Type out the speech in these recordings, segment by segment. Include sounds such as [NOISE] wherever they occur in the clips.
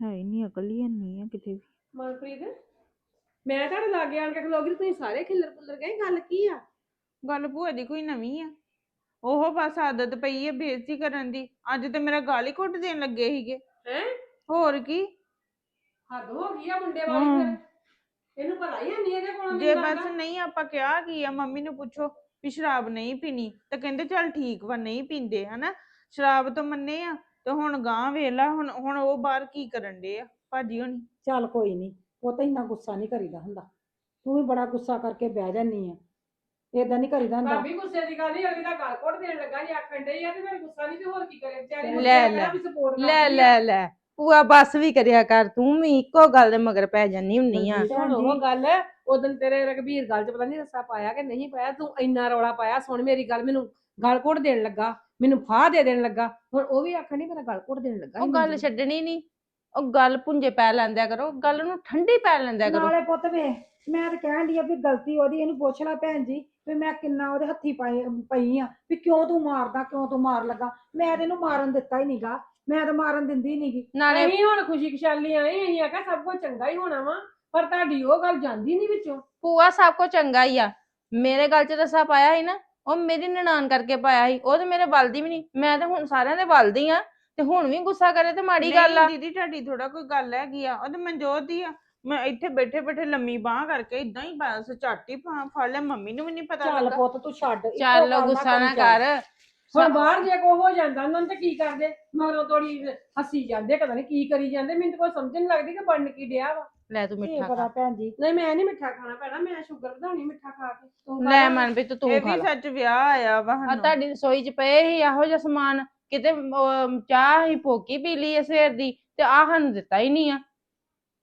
ਹੈ ਹੀ ਨਹੀਂ ਅਕਲ ਹੀ ਨਹੀਂ ਆ ਕਿਤੇ ਵੀ। ਮਨਪ੍ਰੀਤ ਮੈਂ ਤੁਹਾਡੇ ਲਾਗੇ ਆਣ ਕੇ ਖਲੋਗੀ ਤੇ ਤੁਸੀਂ ਸਾਰੇ ਖਿੱਲਰ ਪੁੱਲਰ ਗਏ ਗੱਲ ਕੀ ਆ? ਗੱਲ ਭੂਆ ਦੀ ਕੋਈ ਨਵੀਂ ਆ। ਉਹ ਬਸ ਆਦਤ ਪਈ ਹੈ ਬੇਇੱਜ਼ਤੀ ਕਰਨ ਦੀ। ਅੱਜ ਤੇ ਮੇਰਾ ਗਾਲ ਹੀ ਘੁੱਟ ਦੇਣ ਲੱਗੇ ਸੀਗੇ। ਹੈ? ਹੋਰ ਕੀ? ਹੱਦ ਹੋ ਗਈ ਆ ਮੁੰਡੇ ਵਾਲੀ ਹਾਂ। ਫਿਰ ਇਹਨੂੰ ਪਤਾ ਹੀ ਨਹੀਂ ਇਹਦੇ ਕੋਲ ਜੇ ਬਸ ਨਹੀਂ ਆਪਾਂ ਕਿਹਾ ਕੀ ਆ ਮੰਮੀ ਨੂੰ ਪੁੱਛੋ ਵੀ ਸ਼ਰਾਬ ਨਹੀਂ ਪੀਣੀ। ਤਾਂ ਕਹਿੰਦੇ ਚੱਲ ਠੀਕ ਵਾ ਨਹੀਂ ਪੀਂਦੇ ਹਨਾ? ਸ਼ਰਾਬ ਤੋਂ ਮੰਨੇ ਆ। ਤੇ ਹੁਣ ਗਾਂ ਵੇਲਾ ਹੁਣ ਹੁਣ ਉਹ ਬਾਹਰ ਕੀ ਕਰਨ ਦੇ ਆ? ਭਾਜੀ ਹੋਣੀ। ਚੱਲ ਕੋਈ ਨਹੀਂ ਉਹ ਤਾਂ ਇੰਨਾ ਗੁੱਸਾ ਨਹੀਂ ਕਰੀਦਾ ਹੁੰਦਾ। ਤੂੰ ਵੀ ਬੜਾ ਗੁੱਸਾ ਕਰਕੇ ਬਹਿ ਜਾਨੀ ਆ। ਏਦਾਂ ਨਹੀਂ ਕਰੀਦਾ ਹੁੰਦਾ। ਭਾਬੀ ਗੁੱਸੇ ਦੀ ਗੱਲ ਨਹੀਂ ਅਗਲੀ ਦਾ ਗਲ ਘੁੱਟ ਦੇਣ ਲੱਗਾ ਜੇ ਆਖਣ ਡਈ ਆ ਤੇ ਫਿਰ ਗੁੱਸਾ ਨਹੀਂ ਤੇ ਹੋਰ ਕੀ ਕਰੇ? ਵਿਚਾਰੀ ਨੂੰ ਲੈ, ਲੈ ਆ। ਲੈ ਲੈ ਭੂਆ ਬਸ ਵੀ ਕਰਿਆ ਕਰ ਤੂੰ ਵੀ ਇੱਕੋ ਗੱਲ ਦੇ ਮਗਰ ਪੈ ਜਾਨੀ ਹੁੰਨੀ ਆ। ਹੁਣ ਉਹ ਗੱਲ ਉਦੋਂ ਤੇਰੇ ਰਘਬੀਰ ਗੱਲ ਚ ਪਤਾ ਨਹੀਂ ਰੱਸਾ ਪਾਇਆ ਕਿ ਨਹੀਂ ਪਾਇਆ ਤੂੰ ਇੰਨਾ ਰੌਲਾ ਪਾਇਆ ਸੁਣ ਮੇਰੀ ਗੱਲ ਮੈਨੂੰ ਗਲ ਘੁੱਟ ਦੇਣ ਲੱਗਾ ਮੈਨੂੰ ਫਾਹ ਦੇ ਦੇਣ ਲੱਗਾ ਹੁਣ ਉਹ ਵੀ ਆਖਣ ਨਹੀਂ ਮੇਰਾ ਗਲ ਘੁੱਟ ਦੇਣ ਲੱਗਾ ਉਹ ਗੱਲ। ਛੱਡਣੀ ਨਹੀਂ ਉਹ ਗੱਲ ਪੁੰਜੇ ਪੈ ਲੈਂਦਿਆ ਕਰੋ ਗੱਲ ਨੂੰ ਠੰਡੀ ਪੈ ਲੈਂਦਿਆ ਕਰੋ। ਨਾਲੇ ਪੁੱਤ ਵੇ ਮੈਂ ਤਾਂ ਕਹਿਣ ਡਈ ਆ ਵੀ ਗਲਤੀ ਉਹਦੀ ਇਹਨੂੰ ਪੁੱਛ ਲੈ ਭੈਣ ਜੀ ਵੀ ਮੈਂ ਕਿੰਨਾ ਉਹਦੇ ਹੱਥੀ ਪਾਈ ਪਈ ਆ ਵੀ ਕਿਉਂ ਤੂੰ ਮਾਰਦਾ ਕਿਉਂ ਤੂੰ ਮਾਰ ਲੱਗਾ। ਮੈਂ ਤੈਨੂੰ ਮਾਰਨ ਦਿੱਤਾ ਹੀ ਨਹੀਂਗਾ ਮੈਂ ਤਾਂ ਮਾਰਨ ਦਿੰਦੀ ਨਹੀਂਗੀ ਨਾਲੇ ਅਸੀਂ ਹੁਣ ਖੁਸ਼ੀ ਖੁਸ਼ਾਲੀ ਆਏ ਅਸੀਂ ਆਖਿਆ ਸਭ ਕੁਝ ਚੰਗਾ ਹੀ ਹੋਣਾ ਵਾ ਪਰ ਤੁਹਾਡੀ ਉਹ ਗੱਲ ਜਾਂਦੀ ਨਹੀਂ ਵਿੱਚੋਂ। ਭੂਆ ਸਭ ਕੁਝ ਚੰਗਾ ਹੀ ਆ ਮੇਰੇ ਗੱਲ 'ਚ ਰਸਾ ਪਾਇਆ ਸੀ ਨਾ। ਉਹ ਮੇਰੀ ਨਨਾਣ ਕਰਕੇ ਪਾਇਆ ਸੀ ਉਹ ਤੇ ਮੇਰੇ ਬਲਦੀ ਵੀ ਨਹੀਂ ਮੈਂ ਤੇ ਹੁਣ ਸਾਰਿਆਂ ਦੇ ਬਲਦੀ ਆ ਤੇ ਹੁਣ ਵੀ ਗੁੱਸਾ ਕਰੇ ਤੇ ਮਾੜੀ ਗੱਲ ਆ। ਨਹੀਂ ਦੀਦੀ ਤੁਹਾਡੀ ਥੋੜਾ ਕੋਈ ਗੱਲ ਹੈਗੀ ਆ ਉਹ ਤੇ ਮਨਜੋਤ ਦੀ ਆ। ਮੈਂ ਇੱਥੇ ਬੈਠੇ ਬੈਠੇ ਲੰਮੀ ਬਾਹ ਕਰਕੇ ਇਦਾਂ ਹੀ ਬਸ ਝਾਟੀ ਫੜ ਲਿਆ ਮੰਮੀ ਨੂੰ ਵੀ ਨਹੀਂ ਪਤਾ ਚੱਲ ਲੱਗਾ। ਪੁੱਤ ਤੂੰ ਛੱਡ ਇੱਕੋ ਚੱਲ ਗੱਲ ਗੁੱਸਾ ਨਾ ਕਰੀ। ਚੱਲ। ਹੁਣ ਬਾਹਰ ਜੇ ਕੋ ਹੋ ਜਾਂਦਾ ਉਹਨਾਂ ਨੂੰ ਤੇ ਕੀ ਕਰਦੇ? ਮਗਰੋਂ ਤੋੜੀ ਹੱਸੀ ਜਾਂਦੇ ਪਤਾ ਨਹੀਂ ਕੀ ਕਰੀ ਜਾਂਦੇ ਮੈਨੂੰ ਤਾਂ ਕੋਈ ਸਮਝ ਨਹੀਂ ਲੱਗਦੀ ਕਿ ਬਣਨ ਕੀ ਡਿਆ ਵਾ। ਲੈ ਤੂੰ ਕੀ ਮਿੱਠਾ ਪਤਾ ਖਾ। ਭੈਣ ਜੀ? ਨਹੀਂ ਮੈਂ ਨਹੀਂ ਮਿੱਠਾ ਖਾਣਾ ਪੈਣਾ ਮੈਂ ਸ਼ੂਗਰ ਵਧਾਉਣੀ ਮਿੱਠਾ ਖਾ ਕੇ। ਤੂੰ ਖਾ ਲੈ। ਲੈ। ਮਨਪ੍ਰੀਤ ਤੂੰ ਇਹ ਖਾ ਵੀ ਲੈ। ਸੱਚ ਵਿਆਹ ਆਇਆ ਵਾ ਆ ਸਾਨੂੰ। ਤੁਹਾਡੀ ਰਸੋਈ 'ਚ ਪਏ ਸੀ ਇਹੋ ਜਿਹਾ ਸਮਾਨ ਕਿਤੇ ਚਾਹ ਹੀ ਭੋਕੀ ਪੀ ਲਈ ਐ ਸਵੇਰ ਦੀ ਤੇ ਆਹ ਸਾਨੂੰ ਦਿੱਤਾ ਹੀ ਨਹੀਂ ਆ।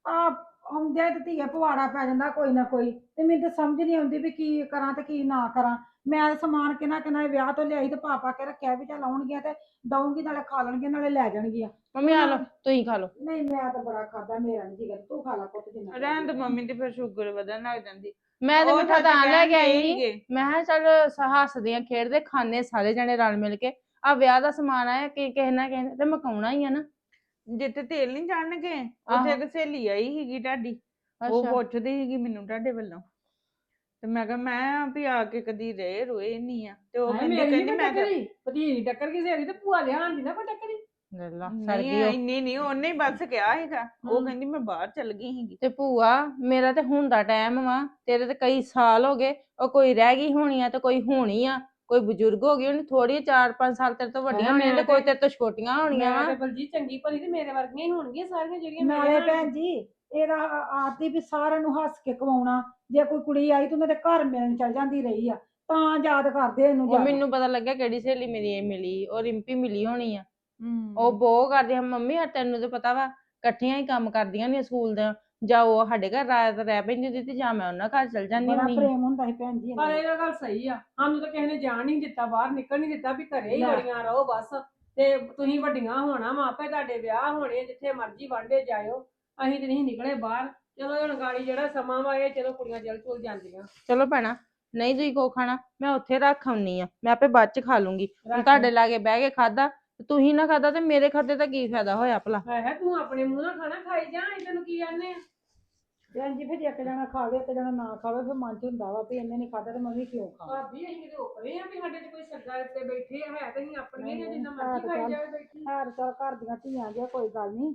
ਆ ਆਉਂਦਿਆਂ ਤੇ ਧੀਏ ਪਵਾੜਾ ਪੈ ਜਾਂਦਾ ਕੋਈ ਨਾ ਕੋਈ। ਤੇ ਮੈਨੂੰ ਤਾਂ ਸਮਝ ਨਹੀਂ ਆਉਂਦੀ ਵੀ ਕੀ ਕਰਾਂ ਤੇ ਕੀ ਨਾ ਕਰਾਂ। ਮੈਂ ਤਾਂ ਸਮਾਨ ਕਿੰਨਾ ਕਿੰਨਾ ਵਿਆਹ ਤੋਂ ਲਿਆਈ ਤੇ ਪਾਪਾ ਕੇ ਰੱਖਿਆ ਵੀ ਚੱਲ ਆਉਣਗੀਆਂ ਤੇ ਦਊਂਗੀ ਨਾਲੇ ਖਾ ਲੈਣਗੇ ਨਾਲੇ ਲੈ ਜਾਣਗੀਆਂ। ਮੰਮੀ ਆ ਲਓ ਤੁਸੀਂ ਖਾ ਲਓ। ਨਹੀਂ ਮੈਂ ਤਾਂ ਬੜਾ ਖਾਦਾ ਮੇਰਾ ਨਹੀਂ ਜਿਗਰ ਤੂੰ ਖਾ ਲਾ ਪੁੱਤ ਜਿੰਨਾ ਰਹਿਣ ਦੇ ਮੰਮੀ ਦੀ ਫਿਰ ਸ਼ੂਗਰ ਵਧਣ ਲੱਗ ਜਾਂਦੀ। ਮੈਂ ਤੇ ਉਹ ਮਿੱਠਾ ਤਾਂ ਲੈ ਕੇ ਆਈ ਸੀ। ਮੈਂ ਕਿਹਾ ਚੱਲ ਸ- ਹੱਸਦੇ ਆ ਖੇਡਦੇ ਖਾਣੇ ਸਾਰੇ ਜਣੇ ਰਲ ਮਿਲ ਕੇ। ਆ ਵਿਆਹ ਦਾ ਸਮਾਨ ਆਇਆ ਕਿ ਕਿਸੇ ਨਾ ਕਿਸੇ ਨੇ ਤੇ ਮਕਾਉਣਾ ਹੀ ਆ ਨਾ। ਜਿੱਥੇ ਤੇਲ ਨਹੀਂ ਚੜਨਗੇ ਉੱਥੇ ਆਹੋ। ਇੱਕ ਸਹੇਲੀ ਆਈ ਸੀਗੀ ਤੁਹਾਡੀ ਉਹ ਅੱਛਾ। ਪੁੱਛਦੀ ਸੀਗੀ ਮੈਨੂੰ ਤੁਹਾਡੇ ਵੱਲੋਂ। ਤੇ ਮੈਂ ਕਿਹਾ ਮੈਂ ਵੀ ਆ ਕੇ ਕਦੀ ਰਹੇ ਰੋਏ ਨਹੀਂ ਆ। ਤੇ ਉਹ ਕਹਿੰਦੀ ਕਹਿੰਦੀ ਮੈਂ ਤਾਂ ਟੱਕਰੀ। ਭਤੀਜੀ ਟੱਕਰ ਕੀ ਸੇਰੀ ਤੇ ਭੂਆ ਲਿਆਣ ਦੀ ਨਾ ਕੋਈ ਟੱਕਰੀ। ਲੈ ਲਾ ਨਹੀਂ ਉਹ। ਇੰਨੀ ਨਹੀਂ ਉਹਨੇ ਹੀ ਬਸ ਕਿਹਾ ਸੀਗਾ। ਉਹ ਹਮ। ਕਹਿੰਦੀ ਮੈਂ ਬਾਹਰ ਚਲ ਗਈ ਸੀਗੀ। ਤੇ ਭੂਆ ਮੇਰਾ ਤੇ ਹੁਣ ਦਾ ਟਾਈਮ ਵਾ ਤੇਰੇ ਤੇ ਕਈ ਸਾਲ ਹੋ ਗਏ ਉਹ ਕੋਈ ਰਹਿ ਗਈ ਹੋਣੀ ਆ ਤੇ ਕੋਈ ਹੋਣੀ ਆ ਕੋਈ ਬਜ਼ੁਰਗ ਹੋ ਗਈ ਹੋਣੀ ਥੋੜੀ 4-5 ਸਾਲ ਤੇਰੇ ਤੋਂ ਵੱਡੀਆਂ ਹਾਂ, ਹੋਣੀਆਂ ਤੇ ਮੈਂ ਕੋਈ ਤੇ- ਤੇਰੇ ਤੋਂ ਛੋਟੀਆਂ ਹੋਣੀਆਂ ਮੈਂ ਵਾ। ਤੇ ਬਲਜੀ ਚੰਗੀ ਭਲੀ ਤੇ ਮੇਰੇ ਵਰਗੀਆਂ ਹੀ ਹੋਣਗੀਆਂ ਸਾਰੀਆਂ ਜਿਹੜੀਆਂ ਮੇਰੇ ਨਾਲੇ ਭੈਣ ਜੀ ਇਹਦਾ ਆਦੀ ਵੀ ਸਾਰਿਆਂ ਨੂੰ ਹੱਸ ਕੇ ਕਮਾਉਣਾ ਜੇ ਕੋਈ ਕੁੜੀ ਆਈ ਤਾਂ ਉਹਨਾਂ ਦੇ ਘਰ ਮਿਲਣ ਚਲ ਜਾਂਦੀ ਰਹੀ ਆ ਤਾਂ ਯਾਦ ਕਰਦੇ ਇਹਨੂੰ ਉਹ। ਮੈਨੂੰ ਪਤਾ ਲੱਗਿਆ ਕਿਹੜੀ ਸਹੇਲੀ ਮੇਰੀ ਇਹ ਮਿਲੀ ਉਹ ਰਿੰਪੀ ਮਿਲੀ ਹੋਣੀ ਆ। ਉਹ ਬੋ ਕਰਦੀ ਆ ਮੰਮੀ ਆ ਤੈਨੂੰ ਤੇ ਪਤਾ ਵਾ ਇਕੱਠੀਆਂ ਹੀ ਕੰਮ ਕਰਦੀਆਂ ਨੇ ਸਕੂਲ ਦੇ ਜਾਂ ਉਹ ਸਾਡੇ ਘਰ ਰਾਤ ਰਹਿ ਪੈਂਦੀ ਹੁੰਦੀ ਤੇ ਜਾਂ ਮੈਂ ਉਹਨਾਂ ਘਰ ਚਲ ਜਾਂਦੀ ਬੜਾ ਹੁੰਦੀ ਪ੍ਰੇਮ ਹੁੰਦਾ ਸੀ ਭੈਣ ਜੀ ਪਰ ਦਾ। ਇਹ ਗੱਲ ਸਹੀ ਆ ਸਾਨੂੰ ਤਾਂ ਕਿਸੇ ਨੇ ਜਾਣ ਨਹੀਂ ਦਿੱਤਾ ਬਾਹਰ ਨਿਕਲ ਨਹੀਂ ਦਿੱਤਾ ਵੀ ਘਰੇ ਹੀ ਲੈ। ਰਹੋ ਬਸ ਤੇ ਤੁਸੀਂ ਵੱਡੀਆਂ ਹੋਣਾ ਵਾ ਆਪੇ ਤੁਹਾਡੇ ਵਿਆਹ ਹੋਣੇ ਜਿੱਥੇ ਮਰਜ਼ੀ ਵਾਂਡੇ ਜਾਇਓ ਅਸੀਂ ਤੇ ਨਹੀਂ ਨਿਕਲੇ ਬਾਹਰ। ਚਲੋ ਹੁਣ ਗਾੜੀ ਜਿਹੜਾ ਸਮਾਂ ਵਾ ਇਹ ਚਲੋ ਕੁੜੀਆਂ ਜਲ ਚੁਲ ਜਾਂਦੀਆਂ। ਚਲੋ ਭੈਣਾ ਨਹੀਂ ਤੁਸੀਂ ਕੋ ਖਾਣਾ ਮੈਂ ਉੱਥੇ ਰੱਖ ਆਉਣੀ ਆ ਮੈਂ ਆਪੇ ਬਾਅਦ ਚ ਖਾ ਲੂੰਗੀ। ਹੁਣ ਰੱਖ ਤੁਹਾਡੇ ਲਾਗੇ ਬਹਿ ਕੇ ਖਾਦਾ ਤੁਸੀਂ ਨਾ ਖਾਦਾ ਤੇ ਮੇਰੇ ਖਾਦੇ ਦਾ ਕੀ ਫਾਇਦਾ ਹੋਇਆ ਭਲਾ? ਹੈ ਹੈ ਤੂੰ ਆਪਣੇ ਮੂੰਹ ਨਾਲ ਖਾਣਾ ਖਾਈ ਜਾ ਅਸੀਂ ਤੈਨੂੰ ਕੀ ਆਨੇ ਆ? ਭੈਣ ਜੀ ਫਿਰ ਜੇ ਇੱਕ ਜਣਾ ਖਾਵੇ ਇੱਕ ਜਣਾ ਨਾ ਖਾਵੇ ਫਿਰ ਮਨ ਚ ਹੁੰਦਾ ਵਾ ਵੀ ਇਹਨੇ ਨਹੀਂ ਖਾਦਾ ਤੇ ਮੈਂ ਵੀ ਕਿਉਂ ਖਾਵਾਂ? ਭਾਬੀ ਅਸੀਂ ਕਿਤੇ ਉੱਪਰੇ ਆ ਵੀ ਸਾਡੇ 'ਚ ਕੋਈ ਸੱਗਾ ਇੱਥੇ ਬੈਠੇ ਆ ਹੈ ਤਾਂ ਅਸੀਂ ਹੀ ਆ, ਜਿੰਨਾ ਮਰਜ਼ੀ ਤਾਂ ਖਾਈ। ਜਾਵੇ ਬੈਠੀ। ਹੈ ਤਾਂ ਚੱਲ ਘਰ ਦੀਆਂ ਧੀਆਂ ਜਿਹਾ ਕੋਈ ਗੱਲ ਨਹੀਂ।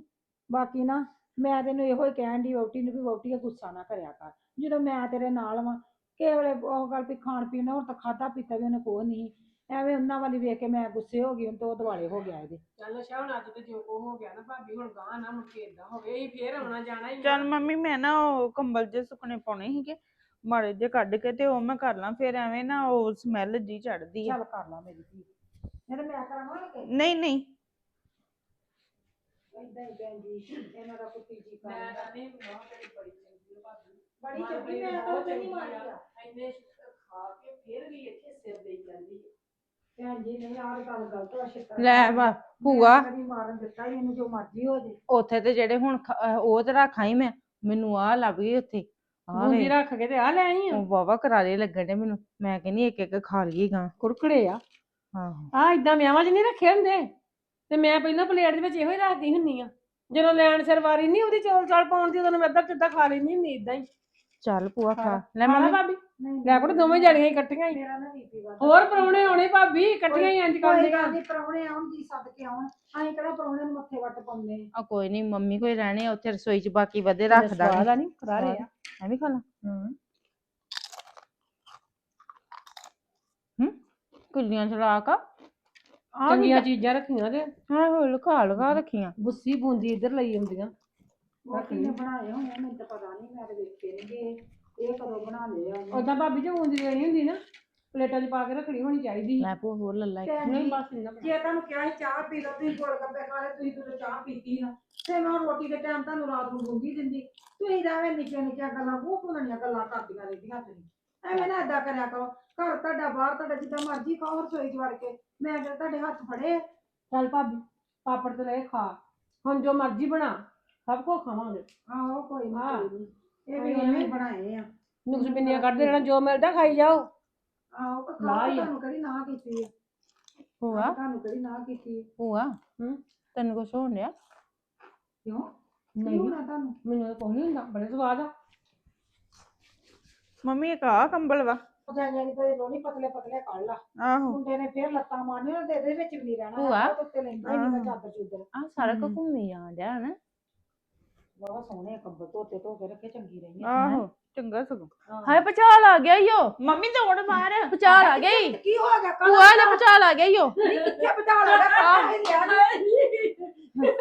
ਬਾਕੀ ਨਾ ਮੈਂ ਤੈਨੂੰ ਇਹੋ ਹੀ ਕਹਿਣ ਦੀ ਵਹੁਟੀ ਨੂੰ ਵੀ ਵਹੁਟੀ ਗੁੱਸਾ ਨਾ ਕਰਿਆ ਕਰ। ਜਦੋਂ ਮੈਂ ਤੇਰੇ ਨਾਲ ਵਾਂ ਕਿਸੇ ਵੇਲੇ ਉਹ ਗੱਲ ਵੀ ਖਾਣ ਪੀਣ ਨੂੰ ਹੁਣ ਤਾਂ ਖਾਦਾ ਪੀਤਾ ਵੀ ਉਹਨੇ ਕੋਈ ਨਹੀਂ। ਐਵੇਂ ਉਹਨਾਂ ਵਾਲੀ ਵੇਖ ਕੇ ਮੈਂ ਗੁੱਸੇ ਹੋ ਗਈ ਹੁਣ ਤੇ ਉਹ ਦਿਵਾਲੇ ਹੋ ਗਿਆ ਇਹਦੇ। ਚੱਲ ਅੱਛਾ ਹੁਣ ਅੱਜ ਤੇ ਜੋ ਕੋ ਹੋ ਗਿਆ ਨਾ ਭਾਬੀ ਹੁਣ ਗਾਂ ਨਾ ਮੁੜ ਕੇ ਏਦਾਂ ਹੋਵੇ ਅਸੀਂ ਫੇਰ ਆਉਣਾ ਜਾਣਾ ਹੀ ਆ। ਚੱਲ ਮੰਮੀ ਮੈਂ ਨਾ ਉਹ ਕੰਬਲ ਜੇ ਸੁੱਕਣੇ ਪਾਉਣੇ ਸੀਗੇ ਮਾੜੇ ਜੇ ਕੱਢ ਕੇ ਤੇ ਉਹ ਮੈਂ ਕਰ ਲਾਂ ਫਿਰ ਐਵੇਂ ਨਾ ਉਹ ਸਮੈਲ ਜੀ ਚੜਦੀ ਆ। ਚੱਲ ਕਰ ਲਾ ਮੇਰੀ ਧੀ। ਨਹੀਂ ਤੇ ਮੈਂ ਕਰਾਂਗਾ ਕਿ ਨਹੀਂ ਨਹੀਂ ਇਦਾਂ ਹੀ ਭੈਣ ਜੀ ਇਹਨਾਂ ਦਾ ਕੁੱਤੀ ਜੀ ਮੈਂ ਤਾਂ ਨਹੀਂ ਬਹੁਤ ਤੇਰੀ ਬੜੀ ਚੰਗੀ ਆ ਭਾਬੀ। ਬੜੀ ਚੰਗੀ ਮੇਰੀ ਮੈਂ ਬਹੁਤ ਤਾਂ ਨਹੀਂ ਚੰਗੀ ਮਾਰੀ ਆ। ਇੰਨੇ ਸ਼ੁਕਰ ਖਾ ਕੇ ਫੇਰ ਵੀ ਇੱਥੇ ਸਿਰ ਦੇਈ ਜਾਂਦੀ ਹੈ ਭੈਣ ਜੀ ਨਹੀਂ ਆਹ ਗੱਲ ਗਲਤ ਆ ਸ਼ਿਕਰ ਲੈ ਵਾ ਭੂਆ। ਕਦੀ ਮਾਰਨ ਦਿੱਤਾ ਹੀ ਇਹਨੂੰ ਜੋ ਮਰਜ਼ੀ ਹੋ ਜੇ। ਉੱਥੇ ਤੇ ਜਿਹੜੇ ਹੁਣ ਖ- ਅਹ ਉਹ ਤੇ ਰੱਖਾਂ ਹੀ ਮੈਂ ਮੈਨੂੰ ਆ ਲੱਭ ਗਈ ਉੱਥੇ। ਆ ਬੂੰਦੀ ਵੇ ਰੱਖ ਕੇ ਤੇ ਆ ਲੈ ਆਈ ਆ। ਉਹ ਵਾਵਾ ਕਰਾਰੇ ਲੱਗਣ ਦੇ ਮੈਨੂੰ। ਮੈਂ ਕਹਿੰਨੀ ਇੱਕ ਇੱਕ ਖਾ ਲਈਏ ਗਾਂ। ਕੁਰਕੜੇ ਆ। ਆਹੋ ਆ ਇਦਾਂ ਵਿਆਹਾਂ 'ਚ ਨਹੀਂ ਰੱਖੇ ਹੁੰਦੇ। ਤੇ ਮੈਂ ਪਹਿਲਾਂ ਪਲੇਟ ਦੇ ਵਿੱਚ ਇਹੋ ਹੀ ਰੱਖਦੀ ਹੁੰਨੀ ਆ। ਜਦੋਂ ਲੈਣ ਸਿਰ ਵਾਰੀ ਨਹੀਂ ਉਹਦੀ ਚੌਲ ਚਾਲ ਪਾਉਣ ਦੀ ਉਦੋਂ ਮੈਂ ਅੱਧਾ ਕਿੱਦਾਂ ਖਾ ਲੈਣੀ ਨਹੀਂ ਇਦਾਂ ਹੀ। ਚੱਲ ਭੂਆ ਖਾ। ਲੈ ਮੰਮੀ। ਭਾਬੀ। ਨਹੀਂ ਲੈ ਕੋਲ ਦੋਵੇਂ ਜਣੀਆਂ ਹੀ ਇਕੱਠੀਆਂ ਹੀ। ਮੇਰਾ ਨਾ ਬੀਪੀ ਵੱਧ ਹੋਰ ਪਰੌਣੇ ਆਉਣੇ ਭਾਬੀ ਇਕੱਠੀਆਂ ਹੀ ਇੰਜ ਕੋਈ ਕਰਦੇ ਗੱਲ ਨੀ ਪ੍ਰਾਹੁਣੇ ਆਉਣ ਜੀ ਸੱਦ ਕੇ ਆਉਣ। ਅਸੀਂ ਕਿਹੜਾ ਪ੍ਰਾਹੁਣੇ ਨੂੰ ਮੱਥੇ ਵੱਟ ਪਾਉਂਦੇ ਆ ਆ ਕੋਈ ਨਹੀਂ ਮੰਮੀ ਕੋਈ ਰਹਿਣੇ ਆ ਉੱਥੇ ਰਸੋਈ 'ਚ ਬਾਕੀ ਵਧੇ ਰੱਖ ਦਾਂਗੇ ਦਾ ਨਹੀਂ ਕਰਾਰੇ ਆ। ਮੈਂ ਵੀ ਖਾ ਲਾਂ। ਹੂੰ। ਹੂੰ? ਕੁੱਲੀਆਂ ਚਲਾਕ ਚੰਗੀਆਂ ਚੀਜ਼ਾਂ ਰੱਖੀਆਂ ਤੇ। ਹਾਂ ਹੋ ਲੁਕਾ ਲੁਕਾ ਰੱਖੀਆਂ। ਬੁੱਸੀ ਬੂੰਦੀ ਇੱਧਰ ਲਈ ਆਉਂਦੀਆਂ। ਉਹ ਕਿੰਨੇ ਬਣਾਏ ਹੋਣੇ ਆ, ਮੈਨੂੰ ਤਾਂ ਪਤਾ ਨਹੀਂ ਮੈਂ ਤਾਂ ਵੇਖੇ ਨਹੀਂ ਇਹ ਕਦੋਂ ਬਣਾ ਲਏ ਆ ਉਦਾਂ ਭਾਬੀ ਜੇ ਬੂੰਦੀ ਲੈਣੀ ਹੁੰਦੀ ਨਾ ਪਲੇਟਾਂ 'ਚ ਪਾ ਕੇ ਰੱਖਣੀ ਹੋਣੀ ਚਾਹੀਦੀ ਸੀ। ਲੈ ਭੂਆ ਹੋਰ ਲੱਲਾ ਨਹੀਂ ਜੀ, ਬਸ ਇੰਨਾ ਬਣਾ। ਜੇ ਤੁਹਾਨੂੰ ਕਿਹਾ ਸੀ ਚਾਹ ਪੀ ਲਓ ਤੁਸੀਂ ਗੋਲ ਗੱਪੇ ਖਾ ਲਏ ਤੁਸੀਂ ਤਾਂ ਚਾਹ ਪੀਤੀ ਨਾ ਤੇ ਮੈਂ ਰੋਟੀ ਦੇ ਟਾਈਮ ਤੁਹਾਨੂੰ ਰਾਤ ਨੂੰ ਗੁੰਗੀ ਦਿੰਦੀ। ਤੁਸੀਂ ਤਾਂ ਐਵੇਂ ਨਿੱਕੀਆਂ ਨਿੱਕੀਆਂ ਗੱਲਾਂ ਉਹ ਪੁਰਾਣੀਆਂ ਗੱਲਾਂ ਕਰਦੀਆਂ ਰਹਿੰਦੀਆਂ ਤੁਸੀਂ। ਐਵੇਂ ਨਾ ਏਦਾਂ ਕਰਿਆ ਕਰੋ। ਘਰ ਤੁਹਾਡਾ ਬਾਹਰ ਤੁਹਾਡਾ ਜਿੱਦਾਂ ਮਰਜ਼ੀ ਖਾਓ ਰਸੋਈ 'ਚ ਵੜ ਕੇ। ਮੈਂ ਕਿਹਾ ਤੁਹਾਡੇ ਹੱਥ ਫੜੇ ਆ। ਚੱਲ ਭਾਬੀ ਪਾਪੜ ਤੇ ਲੈ ਖਾ। ਹੁਣ ਜੋ ਮਰਜ਼ੀ ਬਣਾ ਸਭ ਕੁਝ ਖਾਵਾਂਗੇ। ਆਹੋ ਕੋਈ ਹਾਂ। ਨਹੀਂ ਕੋਈ ਨੀ। ਇਹ ਵੀ ਉਹਨੇ ਨੀ। ਬਣਾਏ ਆ। ਨੁਕਸ ਪਿੰਨੀਆਂ ਕੱਢ ਦੇਣਾ ਜੋ ਮਿਲਦਾ ਖਾਈ ਜਾਓ। ਆਹੋ ਪਰ ਲਾ ਹੀ ਆ। ਤੁਹਾਨੂੰ ਕਿਹੜੀ ਨਾ ਕੀਤੀ ਹੈ ਭੂਆ। ਤੁਹਾਨੂੰ ਕਿਹੜੀ ਨਾ ਕੀਤੀ ਹੈ ਭੂਆ ਹੂੰ। ਤੈਨੂੰ ਕੁਛ ਹੋਣ ਡਿਆ? ਕਿਉਂ? ਕੀ ਨਹੀਂ। ਹੋਣਾ ਤੁਹਾਨੂੰ? ਮੈਨੂੰ ਤਾਂ ਕੋਈ ਨਹੀਂ ਹੁੰਦਾ ਬੜੇ ਸਵਾਦ ਆ। ਮੰਮੀ ਇੱਕ ਆ ਕੰਬਲ ਵਾ। ਪਜਾਈਆਂ ਦੀ ਤੇ ਲੋਣੀ ਪਤਲੇ ਪਤਲੇ ਕੱਢ ਲਾ। ਆਹੋ। ਮੁੰਡੇ ਨੇ ਫੇਰ ਲੱਤਾਂ ਮਾਰਨੀਆਂ ਤੇ ਇਹਦੇ ਵਿੱਚ ਵੀ ਨਹੀਂ ਰਹਿਣਾ। ਭੂਆ। ਹੈਗਾ, ਉਹ ਉੱਤੇ ਲੈਂਦਾ ਹੀ ਨਹੀਂ ਆਹੋ। ਚਾਦਰ ਚੂਦਰ। ਆ ਸਾਰਾ ਕੁ ਹਮ। ਘੁੰਮੀ ਜਾਣ ਡਿਆ ਹਨਾ ਬਹੁਤ ਸੋਹਣੇ ਆ ਕੰਬਲ ਧੋਤੇ ਧੋ ਕੇ ਰੱਖੇ ਚੰਗੀ ਰਹੀ ਆਹੋ ਚੰਗਾ ਸਗੋਂ। ਹਾਏ ਪਚਾਲ ਆ ਗਿਆ ਈਓ ਮੰਮੀ ਦੌੜ ਬਾਹਰ ਪਚਾਲ ਆ ਗਿਆ ਈ। ਕੀ ਹੋ ਗਿਆ ਕੱਲ ਭੂਆ ਲੈ ਪਚਾਲ ਆ ਗਿਆ ਈਓ ਕਿੱਥੇ ਬਚਾ ਲਿਆ ਕੱਲ ਹੀ ਲਿਆ ਨੀ।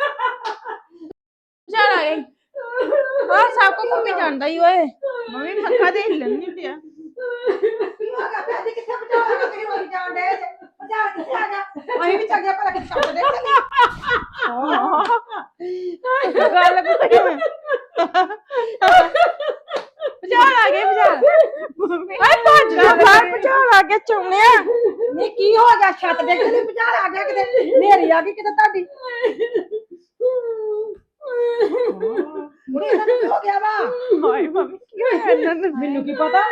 ਪਚਾਲ ਆ ਗਿਆ ਈ। ਆ ਸਭ ਕੁ ਘੁੰਮੀ ਜਾਂਦਾ ਈ ਓਏ ਮੰਮੀ ਪੱਖਾ ਦੇ ਹਿੱਲਣ ਨਹੀਂ ਪਿਆ ਕੀ ਹੋ ਗਿਆ ਭੈਣ ਜੀ ਕਿੱਥੇ ਬਚਾ ਲਿਆ ਤੁਸੀਂ ਹੋਈ ਜਾਣ ਦੇ ਬਚਾ ਕਿੱਥੇ ਆ ਗਿਆ ਅਸੀਂ ਵੀ ਚੰਗੇ ਭਲਾ ਕਿੱਥੇ ਛੱਡ ਦੇ ਗੱਲ ਕੋਈ ਪਚਾਲ ਆ ਗਿਆ ਪਚਾਲ ਮੰਮੀ ਹਾਏ ਭੱਜ ਜਾ ਬਾਹਰ ਪਚਾਲ ਆ ਗਿਆ ਚੁੰਮਿਆ ਨਹੀਂ ਕੀ ਹੋ ਗਿਆ ਛੱਤ ਦੇ ਕਿਤੇ ਬਚਾ ਆ ਗਿਆ ਕਿਤੇ ਨੇਰੀ ਆ ਗਈ ਕਿਤੇ ਤੁਹਾਡੀ ਕੁੜੀ ਦਾ ਕੀ ਹੋ ਗਿਆ ਵਾ ਹਾਏ ਮੰਮੀ ਕੀ ਹੋਇਆ ਇਹਨਾਂ ਨੂੰ ਮੈਨੂੰ ਕੀ ਪਤਾ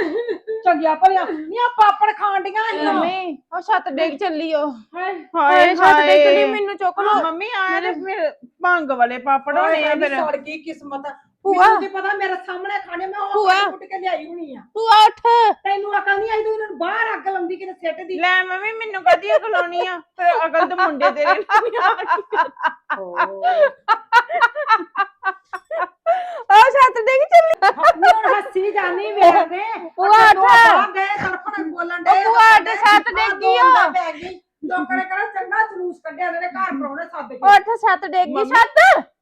ਚੰਗਿਆ ਭਲਿਆ ਨਹੀਂ ਆ ਪਾਪੜ ਖਾਣ ਡੀਆਂ ਸੀ ਮੰਮੀ ਉਹ ਛੱਤ ਡਿੱਗ ਚੱਲੀ ਓ ਹਾਏ ਹਾਏ ਛੱਤ ਡਿੱਗ ਚੱਲੀ ਮੈਨੂੰ ਚੁੱਕ ਲੋ ਮੰਮੀ ਆ ਰੇ ਫਿਰ ਭੰਗ ਵਾਲੇ ਪਾਪੜ ਹੋਣੇ ਆ ਫਿਰ। ਸੜ ਗਈ ਕਿਸਮਤ ਭੂਆ। ਮੈਨੂੰ ਕੀ ਪਤਾ ਮੇਰੇ ਸਾਹਮਣੇ ਖਾਣੇ ਮੈਂ ਉਹ ਭੂਆ। ਕੁੱਟ ਕੇ ਲਿਆਈ ਹੋਣੀ ਆ। ਤੂੰ ਉੱਠ। ਤੈਨੂੰ ਅਕਲ ਨਹੀਂ ਆਈ ਤੂੰ ਇਹਨਾਂ ਨੂੰ ਬਾਹਰ ਅੱਗ ਲੰਦੀ ਕਿਤੇ ਸਿੱਟ ਦੀ। ਲੈ ਮੰਮੀ ਮੈਨੂੰ ਕਦੀ ਅਕਲਾਉਣੀ ਆ? ਫਿਰ ਅਕਲ ਤੇ ਮੁੰਡੇ ਤੇਰੇ ਨੂੰ ਨੀ ਆ। ਗਈ। ਉਹ ਛੱਤ ਡਿੱਗ ਚੱਲੀ। ਨਹੀਂ ਹੁਣ ਹੱਸੀ ਜਾਨੀ ਵੇਖਦੇ ਭੂਆ। ਆ ਗਏ ਤੜਫਣ ਬੋਲਣ ਦੇ ਉਹ ਭੂਆ ਉੱਠ, ਛੱਤ ਡਿੱਗ ਗਈ। ਆ। ਲੋਕਾਂ ਨੇ ਕਹਿਣਾ ਚੰਗਾ ਜਲੂਸ ਕੱਢਿਆ ਇਹਨਾਂ ਨੇ ਘਰ ਪਰੋਣੇ ਸੱਦ ਕੇ। ਉੱਠ ਛੱਤ ਡਿੱਗ ਗਈ ਛੱਤ।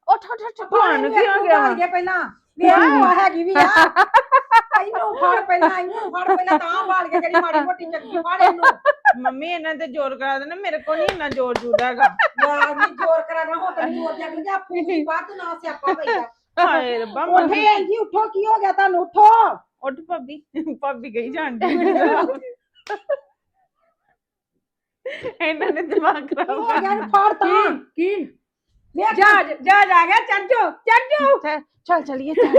ਉੱਠ ਉੱਠ ਉੱਠ। ਤੁਹਾਨੂੰ ਕੀ ਹੋ ਗਿਆ? ਵਾ? ਪਹਿਲਾਂ ਵੇਖ ਭੂਆ ਹੈਗੀ ਵੀ ਆ। [LAUGHS] ਇਹਨੂੰ ਫੜ ਪਹਿਲਾਂ ਇਹਨੂੰ ਫੜ ਪਹਿਲਾਂ ਤਾਂ ਭਾਲ ਕੇ ਕਰੀ ਮਾੜੀ ਮੋਟੀ ਚੰਗੀ ਫੜ ਇਹਨੂੰ। ਮੰਮੀ ਇਹਨਾਂ ਤੇ ਜ਼ੋਰ ਕਰਾ ਦੇਣਾ ਮੇਰੇ ਕੋਲ ਨਹੀਂ ਇੰਨਾ ਜ਼ੋਰ ਜੂਦਾ ਹੈਗਾ। ਯਾਰ ਨੀ ਜ਼ੋਰ ਕਰਾਣਾ ਹੋ ਤੈਨੂੰ ਜ਼ੋਰ ਜਗ ਲਿਆ ਫੂਕੀ ਬਾਤ ਨਾ ਸਿਆਪਾ ਪਈਦਾ ਹਾਏ [LAUGHS] ਰੱਬਾ ਉੱਠ ਭੈਣ ਜੀ ਉੱਠੋ ਕੀ ਹੋ ਗਿਆ ਤੁਹਾਨੂੰ? ਉੱਠੋ। ਉੱਠ ਭਾਬੀ ਭਾਬੀ ਗਈ ਜਾਂਦੀ [LAUGHS] ਇਹਨਾਂ ਨੇ ਦਿਮਾਗ ਕੀ ਖਰਾਬ ਹੋ ਕਰ ਗਿਆ? ਇਹਨੂੰ ਫੜ ਤਾਂ। ਕੀ ਵੇਖ ਜਹਾਜ਼ ਜਹਾਜ਼ ਆ ਗਿਆ ਚੜ ਜਾਓ ਚੜ ਜਾਓ। ਚੱਲ ਚੱਲ ਚਲੀਏ ਚੱਲ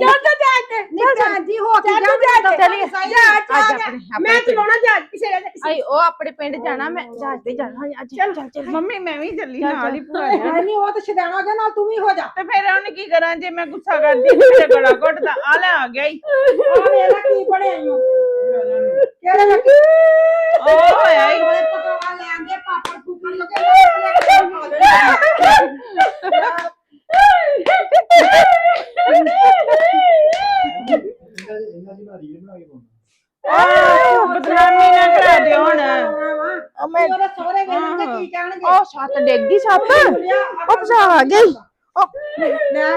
ਚੱਲ ਤਾਂ ਜਾ ਕੇ ਨੀ ਭੈਣ ਜੀ ਹੋ ਕੇ ਜਾ ਜਾ ਚਲੀਏ। ਜਹਾਜ਼ ਆ ਗਿਆ। ਮੈਂ ਚਲਾਉਣਾ ਜਹਾਜ਼ ਕਿਸੇ ਦਾ ਆਈ ਉਹ ਆਪਣੇ ਪਿੰਡ ਜਾਣਾ ਮੈਂ ਜਹਾਜ਼ ਤੇ ਜਾਣਾ। ਅੱਜ ਚੱਲ ਚੱਲ ਚੱਲ ਮੰਮੀ ਮੈਂ ਵੀ ਚੱਲੀ ਨਾਲ ਹੀ ਭੂਆ ਨਹੀਂ ਉਹ ਤਾਂ ਛਡਾਣਾ ਗਿਆ ਨਾਲ ਤੂੰ ਵੀ ਹੋ ਜਾ। ਤੇ ਫਿਰ ਉਹਨੇ ਕੀ ਕਰਾਂ ਜੇ ਮੈਂ ਗੁੱਸਾ ਕਰਦੀ ਮੇਰੇ ਗਲਾ ਘੁੱਟਦਾ। ਆ ਲੈ ਆ ਗਿਆ ਹੀ ਆ ਵੇਲਾ ਕੀ ਬਣਿਆ ਈ ਓ। ਕਿਹੜੇ ਲੱਗੀ ਉਹ ਹੋਇਆ ਹੀ ਓਏ ਪਕਵਾ ਲੈ ਆਂਦੇ ਪਾਪੜ ਫੂਕਣ ਲੱਗੇ ਖਾ ਲੈਣੇ। ਇਹਨਾਂ ਦੀ ਨਾ ਰੀਲ ਬਣਾ ਕੇ ਪਾਉਣਾ ਆਹ, ਬਦਨਾਮੀ ਨਾ ਕਰਾ ਦਿਓ ਹੁਣ। ਉਹ ਮੈਂ ਉਹਦੇ ਸਹੁਰੇ ਵੇਖਣਗੇ ਕੀ ਕਹਿਣਗੇ? ਉਹ ਛੱਤ ਡਿੱਗ ਗਈ ਛੱਤ। ਉਹ ਪਛਾ ਆ ਗਈ। ਲੈ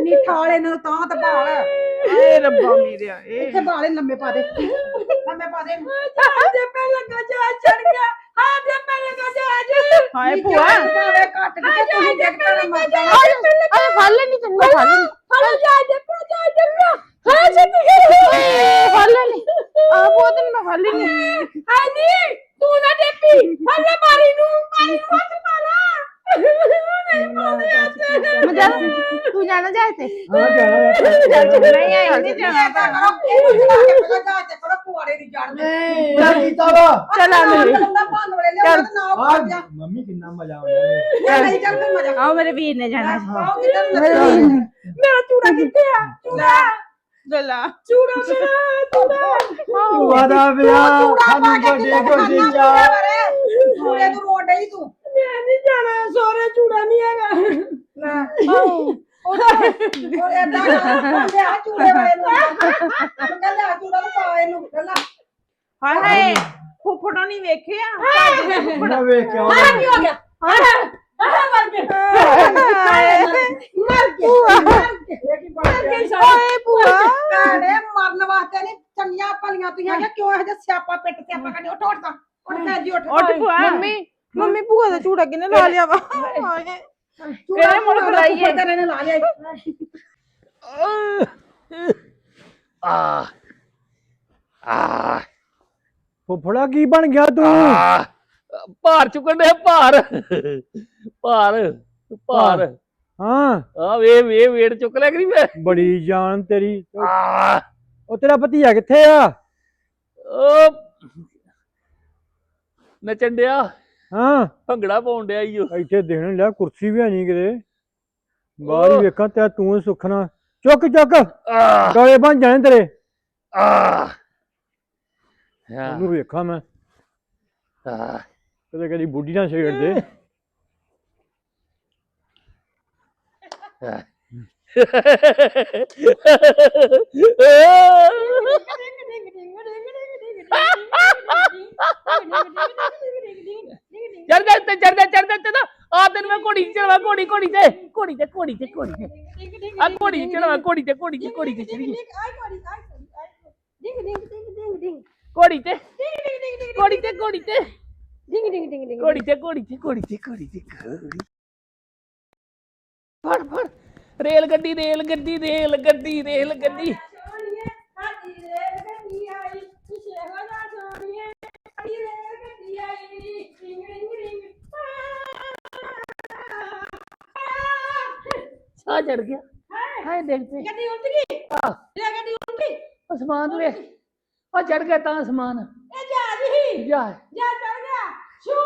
ਨੀ ਠਾਲੇ ਨੂੰ ਤਾਂ ਤੇ ਭਾਲ ਏ ਰੱਬਾ ਮੇਰਿਆ ਇਹ ਇੱਥੇ ਬਾਲੇ ਲੰਮੇ ਪਾ ਦੇ ਲੰਮੇ ਪਾ ਦੇ ਦੇ ਪੈ ਲੱਗਾ ਜਾ ਚੜ ਗਿਆ ਹਾਂ ਦੇ ਪੈ ਲੱਗਾ ਜਾ ਹਾਏ ਭੂਆ ਭਾਵੇਂ ਕੱਟ ਕੇ ਤੁਸੀਂ ਦੇਖ ਕੇ ਮਰ ਜਾਣਾ ਅਰੇ ਫੜ ਲੈ ਨਹੀਂ ਤੈਨੂੰ ਫੜ ਜਾ ਦੇ ਪੈ ਜਾ ਦੇ ਹਾਂ ਛੱਤ ਫੜ ਲੈ ਨਹੀਂ ਆ ਉਹ ਤੈਨੂੰ ਮੈਂ ਫੜ ਲਈ ਨਹੀਂ ਹਾਂ ਨੀ ਤੂੰ ਨਾ ਡੇਪੀ ਫੜ ਲੈ ਮਾਰੀ ਨੂੰ ਮਾਰੀ ਨੂੰ ਹੱਥ ਮਾਰਾ ਮੈਂ ਜਾ ਤੂੰ ਜਾਣਾ ਜਾ ਤੇ ਹਾਂ ਜਾਣਾ ਨਹੀਂ ਆਈ ਨਹੀਂ ਜਾਣਾ ਇਹਨੂੰ ਚਲਾ ਕੇ ਪਹਿਲਾਂ ਜਾ ਕੇ ਕਰੋ ਪੁਆੜੇ ਦੀ ਜੜ ਦੇ ਨਹੀਂ ਮੈਂ ਕੀਤਾ ਆ ਮੇਰੇ। ਆ ਮੰਮੀ ਕਿੰਨਾ ਮਜ਼ਾ ਆਉਂਦਾ ਆਓ ਮੇਰੇ ਵੀਰ ਨੇ ਜਾਣਾ ਆਓ ਕਿੱਧਰ ਮੇਰੇ ਵੀਰ ਨੇ। ਮੇਰਾ ਚੂੜਾ ਕਿੱਥੇ ਆ? ਚੂੜਾ। ਗਲਾ ਚੂੜਾ ਮੇਰਾ ਚੂੜਾ। ਭੂਆ ਦਾ ਵਿਆਹ ਵੱਡੇ ਗੋਡੇ ਡਈ ਤੂੰ। ਮੈਂ ਨਹੀਂ ਜਾਣਾ ਸੋਰੇ ਚੂੜਾ ਨਹੀਂ ਹੈਗਾ। ਗੱਲਾਂ ਹਾਏ ਹਾਏ। ਫੁੱਫੜੋਂ ਨਹੀਂ ਵੇਖਿਆ? ਭੱਜ ਗਏ ਫੁੱਫੜ ਨਾ ਵੇਖ ਕੇ ਹੋ ਗਿਆ? ਆਹ ਆਹ ਮਰ ਗਿਆ ਮਰ ਗਿਆ ਮਰ ਗਿਆ ਕੀ ਬਣ ਗਿਆ? ਓਏ ਭੂਆ। ਭੈਣੇ ਮਰਨ ਵਾਸਤੇ ਨਹੀਂ ਚੰਗੀਆਂ ਭਲੀਆਂ ਤੁਸੀਂ ਆ ਕਿਉਂ ਇਹੋ ਜਿਹਾ ਸਿਆਪਾ ਪਿੱਟ ਸਿਆਪਾ ਕੱਢੀ ਉੱਠ ਉੱਠ ਤਾਂ? ਉੱਠ ਭੈਣ ਜੀ ਉੱਠ। ਉੱਠ ਭੂਆ। ਮੰਮੀ ਮੰਮੀ ਭੂਆ ਦਾ ਝੂੜਾ ਕਿਨੇ ਲਾ ਲਿਆ ਵਾ। ਹਾਏ ਕਿਹੜੇ ਮੁਲਕ ਲਾਈਏ? ਤੇਰੇ ਨੇ ਲਾ ਲਿਆ ਆ ਆ ਫੁੱਫੜਾ ਕੀ ਬਣ ਗਿਆ ਤੂੰ? ਆ ਭਾਰ ਚੁੱਕਣ ਦੇ ਭਾਰ। ਭਾਰ ਭਾਰ। ਹਾਂ। ਆ ਵੇ ਵੇ ਵੇੜ ਚੁੱਕ ਲਿਆ ਕਰੀ ਮੈਂ? ਬੜੀ ਜਾਨ ਤੇਰੀ। ਆ ਉਹ ਤੇਰਾ ਭਤੀਆ ਕਿੱਥੇ ਆ? ਓ ਨਚਣ ਡਿਆ। ਹਾਂ। ਭੰਗੜਾ ਪਾਉਣ ਡਿਆ ਈਓ ਇੱਥੇ ਦੇਖਣ ਲਿਆ ਕੁਰਸੀ ਵੀ ਨਹੀਂ ਕਿਤੇ। ਬਾਹਰ ਹੀ ਵੇਖਾਂ ਤੇ ਤੂੰ ਸੁਖਣਾ। ਚੁੱਕ ਚੁੱਕ। ਆ ਗਲੇ ਬਣ ਜਾਣੇ ਤੇਰੇ। ਆ ਆ ਉਹਨੂੰ ਵੇਖਾਂ ਮੈਂ। ਆ ਕਦੇ ਕਦੀ ਬੁੱਢੀ ਨਾਲ ਛੇੜ ਦੇ ਚੜ ਜਾ ਤੇ ਚੜ ਜਾ ਚੜ ਜਾ ਚੜ ਜਾ ਆ ਤੈਨੂੰ ਮੈਂ ਘੋੜੀ ਚੜਵਾ ਘੋੜੀ ਘੋੜੀ ਤੇ। ਘੋੜੀ ਤੇ ਘੋੜੀ ਤੇ ਘੋੜੀ ਤੇ। ਆ ਘੋੜੀ ਚੜਵਾ ਘੋੜੀ ਤੇ ਘੋੜੀ ਤੇ ਘੋੜੀ ਤੇ ਚੜੀ ਘੋੜੀ ਤੇ। ਘੋੜੀ ਤੇ ਘੋੜੀ ਤੇ। ਡਿੰਗ ਡਿੰਗ ਡਿੰਗ ਡਿੰਗ। ਘੋੜੀ ਤੇ ਘੋੜੀ ਤੇ ਘੋੜੀ ਤੇ ਘੋੜੀ ਤੇ ਘੋੜੀ। ਫੜ ਫੜ। ਰੇਲ ਗੱਡੀ ਰੇਲ ਗੱਡੀ ਰੇਲ ਗੱਡੀ ਰੇਲ ਗੱਡੀ। ਸਾਹ ਚੜ ਗਿਆ। ਹਾਏ ਦੇਖ ਤੇ। ਗੱਡੀ ਉਲਟ ਗਈ? ਆ ਗੱਡੀ ਉਲਟ। ਗਈ ਅਸਮਾਨ ਵੇ ਆ ਚੜ ਗਿਆ ਤਾਂ ਅਸਮਾਨ ਇਹ ਜਹਾਜ਼ ਹੀ। ਜਾ। ਜਾ ਚੜ ਗਿਆ। ਸ਼ੂ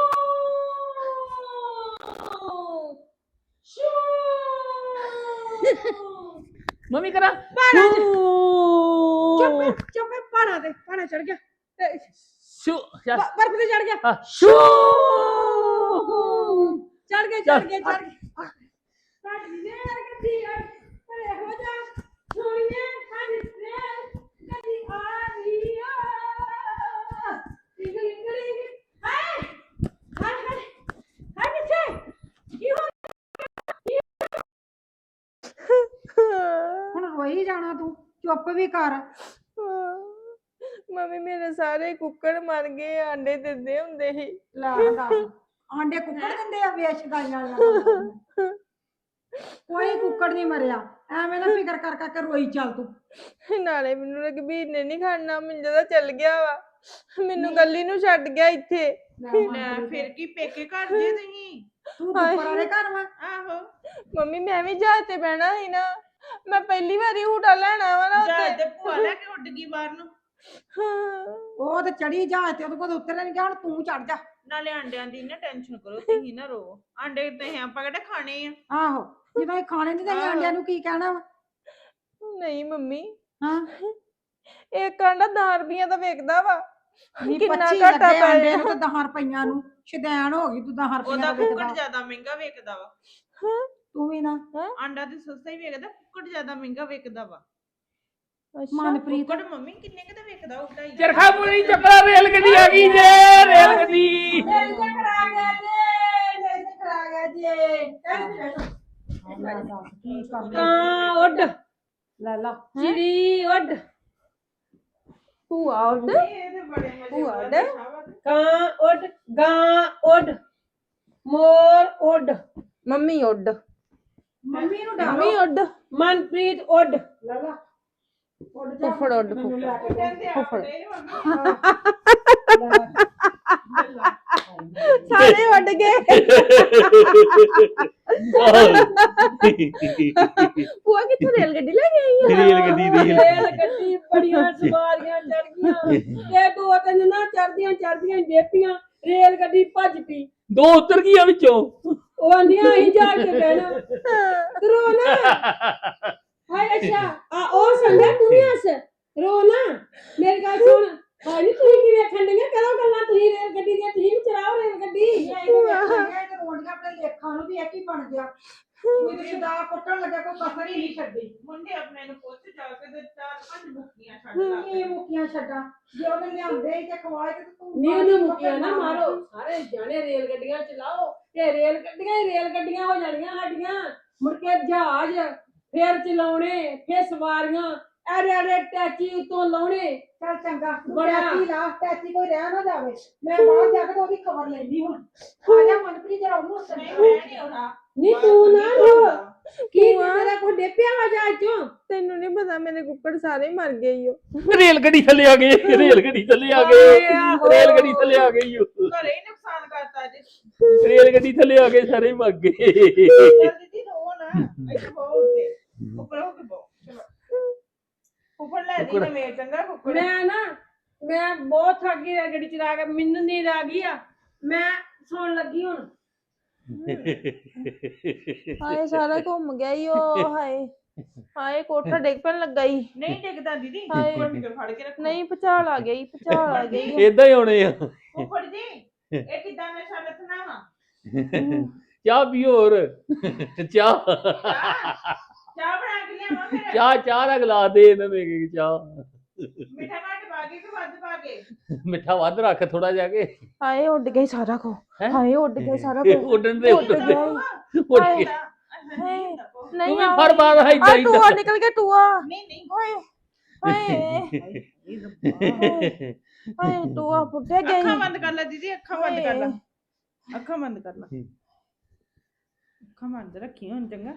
ਸ਼ੂ ਮੰਮੀ ਕਰਾ। ਚੁੱਪ ਚੁੱਪ ਪਾਣਾ ਤੇ ਪਾਣਾ ਚੜ ਗਿਆ। ਤੇ ਸ਼ੂ ਬਰਫ਼ ਤੇ ਚੜ ਗਿਆ। ਸ਼ੂ ਚੜ ਗਿਆ ਚੜ ਗਿਆ ਚੜ ਗਿਆ। ਸਾਡੀ ਰੇਲ ਗੱਡੀ ਆ ਅਰੇ ਹੋ ਜਾ ਸੁਣੀਏ ਸਾਡੀ ਰੇਲ ਗੱਡੀ ਆ ਰਹੀ ਆ ਟਿੰਗ ਟਿੰਗ ਟਿੰਗ ਹਾਏ ਹਾਏ ਹਾਏ ਹਾਏ ਕਿੱਥੇ ਕੀ ਹੋ ਹੁਣ ਰੋਈ ਜਾਣਾ ਤੂੰ ਚੁੱਪ ਵੀ ਕਰ। ਮੰਮੀ ਮੇਰੇ ਸਾਰੇ ਕੁੱਕੜ ਮਰ ਗਏ ਆਂਡੇ ਦਿੰਦੇ ਹੁੰਦੇ ਸੀ। ਲੈ ਦੱਸ ਆਂਡੇ ਕੁੱਕੜ ਦਿੰਦੇ ਆ ਵੇਚ ਗਾਈਆਂ ਵਾਲੀਆਂ ਕੋਈ ਕੁੱਕੜ ਨਹੀਂ ਮਰਿਆ ਐਵੇਂ ਨਾ ਫਿਕਰ ਕਰ ਕਰਕੇ ਰੋਈ ਚੱਲ ਤੂੰ। ਨਾਲੇ ਮੈਨੂੰ ਰਘਬੀਰ ਨੇ ਨਹੀਂ ਖਾਣਾ ਮੈਨੂੰ ਜਦੋਂ ਚੱਲ ਗਿਆ ਵਾ ਮੈਨੂੰ ਗੱਲੀ ਨੂੰ ਛੱਡ ਗਿਆ ਇੱਥੇ। ਲੈ ਫਿਰ ਕੀ ਪੇਕੇ ਘਰ ਜੇ ਤੁਸੀਂ? ਤੂੰ ਦੁਪਰ ਵਾਲੇ ਘਰ ਵਾ। ਆਹੋ। ਮੰਮੀ ਮੈਂ ਵੀ ਜਹਾਜ਼ ਤੇ ਬਹਿਣਾ ਸੀ ਨਾ। ਮੈਂ ਪਹਿਲੀ ਵਾਰੀ ਹੂਟਾ ਲੈਣਾ ਵਾ ਨਾ ਉੱਤੇ ਤੇ ਭੂਆ ਲੈ ਕੇ ਉੱਡ ਗਈ ਬਾਹਰ ਨੂੰ। ਉਹ ਤੇ ਚੜੀ ਜਹਾਜ਼ ਤੇ ਉਹਦੇ ਕੋਲ ਉਤਰ ਨਹੀਂ ਗਿਆ ਹੁਣ ਤੂੰ ਚੜ ਜਾ। ਨਾਲੇ ਆਂਡਿਆਂ ਦੀ ਨਾ ਟੈਨਸ਼ਨ ਕਰੋ ਤੁਸੀਂ ਨਾ ਰੋ। ਆਂਡੇ ਤੇ ਆਪਾਂ ਕਿਹੜੇ ਖਾਣੇ ਆ? ਆਹੋ ਜਦੋਂ ਇਹ ਖਾਣੇ ਨਹੀਂ ਤੇ ਆਹੋ। ਆਂਡਿਆਂ ਨੂੰ ਕੀ ਕਹਿਣਾ ਵਾ? ਨਹੀਂ ਮੰਮੀ। ਹਾਂ। ਇੱਕ ਆਂਡਾ 10 ਰੁਪਈਆ ਦਾ ਵੇਚਦਾ ਵਾ। ਨਹੀਂ ਕਿੰਨਾ 25 ਘਾਟਾ ਲੱਗੇ ਪੈ। ਨੂੰ ਤੇ 10 ਰੁਪਈਆਂ ਨੂੰ। ਸ਼ਦੈਣ ਹੋ ਗਈ ਤੂੰ 10 ਰੁਪਈਆਂ ਦਾ ਵੇਚਦਾ ਜ਼ਿਆਦਾ ਮਹਿੰਗਾ ਵੇਚਦਾ ਵਾ। ਤੂੰ ਵੀ ਨਾ ਆਂਡਾ ਤੇ ਸਸਤਾ ਹੀ ਵੇਚਦਾ ਕੁੱਕੜ ਜ਼ਿਆਦਾ ਮਹਿੰਗਾ ਵੇਚਦਾ ਵਾ। ਮਨਪ੍ਰੀਤ? ਕੁੱਕੜ ਮੰਮੀ ਕਿੰਨੇ ਕਿਤੇ ਵੇਚਦਾ ਉਹ ਢਾਈ ਚਰਖਾ ਪੂਰੀ ਚੱਕਰਾ ਰੇਲ ਗੱਡੀ ਆ ਗਈ ਜੇ ਰੇਲ ਗੱਡੀ ਕਰਾ ਗਿਆ ਜੀ ਕਰਾ ਗਿਆ ਜੀ। ਕੀ ਕਰਦੇ। ਕਾਂ ਉੱਡ। ਲੈ ਲਾ। ਚਿੜੀ ਉੱਡ। ਭੂਆ ਉੱਡ। ਭੂਆ ਉੱਡ। ਕਾਂ ਉੱਡ ਗਾਂ ਉੱਡ। ਮੋਰ ਉੱਡ। ਮੰਮੀ ਉੱਡ। ਮੰਮੀ ਨੂੰ ਮੰਮੀ ਡਾਲੋ ਉੱਡ। ਮਨਪ੍ਰੀਤ ਉੱਡ। ਲੈ ਲਾ। ਉੱਡ ਜਾ। ਫੁੱਫੜ ਉੱਡ ਮੈਨੂੰ ਲੈ ਫੁੱਫੜ ਕੇ ਦੇ। ਫੁੱਫੜ। ਲੈ। ਸਾਰੇ ਉੱਡ ਗਏ। ਭੂਆ ਕਿੱਥੇ ਰੇਲ ਗੱਡੀ ਲੈ ਕੇ ਆਈ ਆ? ਰੇਲ ਗੱਡੀ ਰੇਲ ਰੇਲ ਗੱਡੀ। ਬੜੀਆਂ ਸਵਾਰੀਆਂ ਚੜ ਗਈਆਂ ਇਹ ਦੋ ਤਿੰਨ ਨਾ ਚੜਦੀਆਂ ਚੜਦੀਆਂ ਡੇਪੀਆਂ। ਰੇਲ ਗੱਡੀ ਭੱਜ ਪਈ। ਦੋ ਉਤਰ ਗਈਆਂ ਵਿੱਚੋਂ। ਉਹ ਆਂਦੀਆਂ ਅਸੀਂ ਜਾ ਕੇ ਬਹਿਣਾ। ਰੋ ਨਾ ਹਾਏ, ਅੱਛਾ। ਆ, ਉਹ ਸੰਗਾ ਤੂੰ ਵੀ ਹੱਸ। ਰੋ ਨਾ ਮੇਰੀ ਗੱਲ ਸੁਣ। ਹਾਏ ਨੀ ਤੁਸੀਂ ਕੀ ਵੇਖਣ ਦੀਆਂ ਕਰੋ ਗੱਲਾਂ। ਤੁਸੀਂ ਰੇਲ ਗੱਡੀ ਦੀਆਂ, ਤੁਸੀਂ ਵੀ ਚਲਾਓ ਰੇਲ ਗੱਡੀ। ਰੋਣੀਆਂ ਆਪਣੇ ਲੇਖਾਂ ਨੂੰ ਵੀ ਇੱਕ ਹੀ ਬਣ ਗਿਆ। ਕੋਈ ਰਿਸ਼ਦਾ ਕੁੱਟਣ ਲੱਗਾ, ਕੋਈ ਕਸਰ ਹੀ ਨਹੀਂ ਛੱਡੀ। ਮੁੰਡੇ ਆਪਣੇ ਨੂੰ ਪੁੱਛ ਜਾ ਕੇ ਤੇ ਚਾਰ ਪੰਜ ਲਾ ਇਹ ਮੁੱਕੀਆਂ ਛੱਡਾਂ। ਜੇ ਉਹਨੇ ਲਿਆਂਦੇ ਹੀ ਤੇ ਖਵਾਏ ਤੇ ਤੂੰ ਨੀ ਉਹਨੂੰ ਮੁੱਕਿਆ ਨਾ ਮਾਰੋ। ਸਾਰੇ ਜਾਣੇ ਰੇਲ ਗੱਡੀਆਂ ਚਲਾਓ। ਤੇ ਰੇਲ ਗੱਡੀਆਂ ਹੀ ਰੇਲ ਗੱਡੀਆਂ ਹੋ ਜਾਣੀਆਂ ਸਾਡੀਆਂ ਮੁੜ ਕੇ ਜਹਾਜ਼ ਫੇਰ ਚਲਾਉਣੇ ਫੇਰ ਸਵਾਰੀਆਂ ਐਰੇ ਐਰੇ ਟੈਚੀ ਉਤੋਂ ਲਾਉਣੇ। ਚੱਲ ਚੰਗਾ ਬੜਾ- ਟੈਚੀ ਲਾ ਟੈਚੀ ਕੋਈ ਰਹਿ ਨਾ ਜਾਵੇ। ਮੈਂ ਬਾਹਰ ਜਾ ਕੇ ਉਹਦੀ ਖਬਰ ਲੈਣੀ ਹੁਣ ਆ ਜਾ ਮਨਪ੍ਰੀਤ ਜਰਾ ਉਹਨੂੰ ਨਹੀਂ ਸਮਝਾ ਮੈਂ ਨਹੀਂ ਆਉਣਾ। ਨੀ ਤੂੰ ਨਾ ਰੋ ਕੀ ਤੇਰਾ ਕੋ ਡੇਪਿਆ ਵਾ ਜਹਾਜ਼ ਚੋਂ ਤੈਨੂੰ ਨਹੀਂ ਪਤਾ ਮੇਰੇ ਕੁੱਕੜ ਸਾਰੇ ਮਰ ਗਏ ਈ ਓ। ਰੇਲ ਗੱਡੀ ਥੱਲੇ ਆ ਗਏ ਰੇਲ ਗੱਡੀ ਥੱਲੇ ਆ ਗਏ। ਆਹੋ। ਰੇਲ ਗੱਡੀ ਥੱਲੇ ਆ ਗਈ ਓ। ਘਰੇ ਹੀ ਨੁਕਸਾਨ ਕਰਤਾ ਜੀ। ਰੇਲ ਗੱਡੀ ਥੱਲੇ ਆ ਗਏ ਸਾਰੇ ਮਰ ਗਏ। ਚੱਲ ਦੀਦੀ ਰੋ ਨਾ। ਇੱਥੇ ਬਹੁ ਉੱਤੇ ਉੱਪਰ ਹੋ ਕੇ ਬਹੁ ਚਲੋ। ਉੱਪਰ ਲੈ ਦੀ ਨਵੇਂ ਚੰਗਾ ਕੁੱਕੜ। ਮੈਂ ਨਾ ਮੈਂ ਬਹੁਤ ਥੱਕ ਗਈ ਰੇਲ ਗੱਡੀ ਚਲਾ ਕੇ ਮੈਨੂੰ ਨੀਂਦ ਆ ਗਈ ਆ। ਮੈਂ ਸੌਣ ਲੱਗੀ ਹੁਣ। ਹਾਏ ਸਾਰਾ ਘੁੰਮ ਗਿਆ ਈ ਓ ਹਾਏ। ਹਾਏ ਕੋਠਾ ਡਿੱਗ ਪੈਣ ਲੱਗਾ ਈ। ਨਹੀਂ ਡਿੱਗਦਾ ਦੀਦੀ। ਹਾਏ। ਕੇ ਫੜ ਕੇ ਰੱਖੋ। ਨਹੀਂ ਭਚਾਲ ਆ ਗਈ ਭਚਾਲ ਆ ਗਈ ਏਦਾਂ ਹੀ ਹੋਣੇ ਆ। ਉੱਪਰ ਜੀ ਇਹ ਕਿਦਾਂ ਨਸ਼ਾ ਲੱਥਣਾ ਵਾ ਚਾਹ ਪੀਓ ਹੋਰ। ਚਾਹ। ਚਾਹ। ਬਣਾ ਕੇ ਲਿਆਵਾਂ ਫਿਰ? ਚਾਹ ਚਾਹ ਦਾ ਗਲਾਸ ਦੇ ਇਹਨਾਂ ਨੂੰ ਇੱਕ ਇੱਕ ਚਾਹ। ਮਿੱਠਾ ਘੱਟ ਪਾ ਕੇ ਕਿ ਵੱਧ ਪਾ ਕੇ? ਮਿੱਠਾ ਵੱਧ ਰੱਖ ਥੋੜਾ ਜਾ ਕੇ। ਹਾਏ ਉੱਡ ਗਈ ਸਾਰਾ ਕੋ। ਹੈਂ? ਹਾਏ ਉੱਡ ਗਈ ਸਾਰਾ ਕੋ। ਉੱਡਣ ਦੇ ਉੱਡ ਉੱਡਣ ਦੇ ਗਿਆ ਉੱਡ ਹਾਏ। ਗਿਆ ਨਹੀਂ ਨਹੀਂ ਤੂੰ ਵੀ ਆ ਫੜ ਬਾਹਰ ਆ ਏਦਾਂ ਟੂਆ ਨਿਕਲ ਗਿਆ ਟੂਆ ਨਹੀਂ ਹਾਏ ਹਾਏ। ਹਾਏ ਟੂਆ ਫੁੱਟੇ ਅੱਖਾਂ ਗਈ ਬੰਦ ਕਰ ਲੈ ਦੀਦੀ ਅੱਖਾਂ ਬੰਦ ਕਰ ਲੈ। ਅੱਖਾਂ ਬੰਦ ਕਰ ਲੈ। ਅੱਖਾਂ ਬੰਦ ਰੱਖੀ ਹੁਣ ਚੰਗਾ।